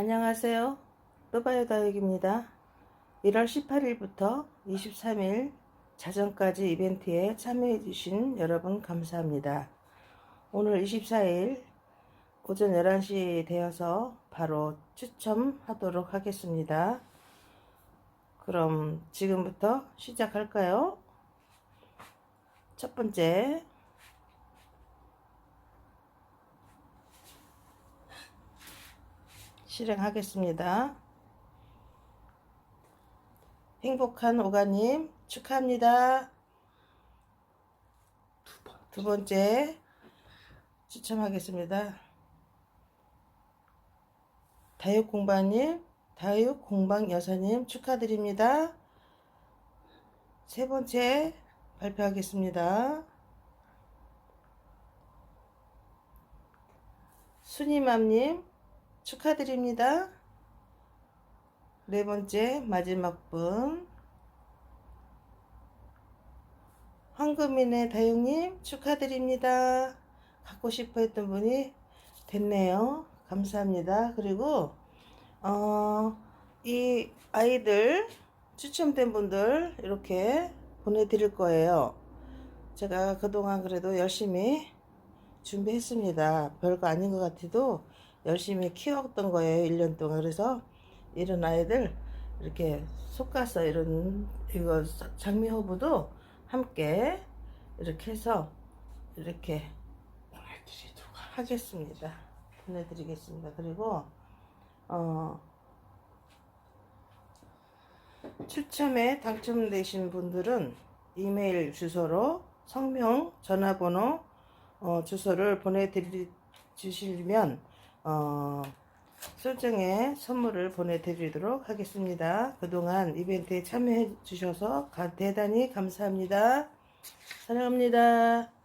안녕하세요. 또바요 다육입니다. 1월 18일부터 23일 자정까지 이벤트에 참여해주신 여러분 감사합니다. 오늘 24일 오전 11시 되어서 바로 추첨하도록 하겠습니다. 그럼 지금부터 시작할까요? 첫 번째 실행하겠습니다. 행복한 오가님 축하합니다. 두 번째 추첨하겠습니다. 다육공방님, 다육공방 여사님 축하드립니다. 세 번째 발표하겠습니다. 순이맘님 축하드립니다. 네 번째 마지막 분 황금인의 다육님 축하드립니다. 갖고 싶어 했던 분이 됐네요. 감사합니다. 그리고 어, 이 아이들 추첨된 분들 이렇게 보내드릴 거예요. 제가 그동안 그래도 열심히 준비했습니다. 별거 아닌 것 같아도 열심히 키웠던 거예요. 1년 동안. 그래서 이런 아이들 이렇게 속가서 이런 이거 장미호부도 함께 이렇게 해서 이렇게 하겠습니다. 보내드리겠습니다. 그리고 어, 추첨에 당첨되신 분들은 이메일 주소로 성명, 전화번호, 어, 주소를 보내드리시면 어, 설정에 선물을 보내드리도록 하겠습니다. 그동안 이벤트에 참여해 주셔서 가- 대단히 감사합니다. 사랑합니다.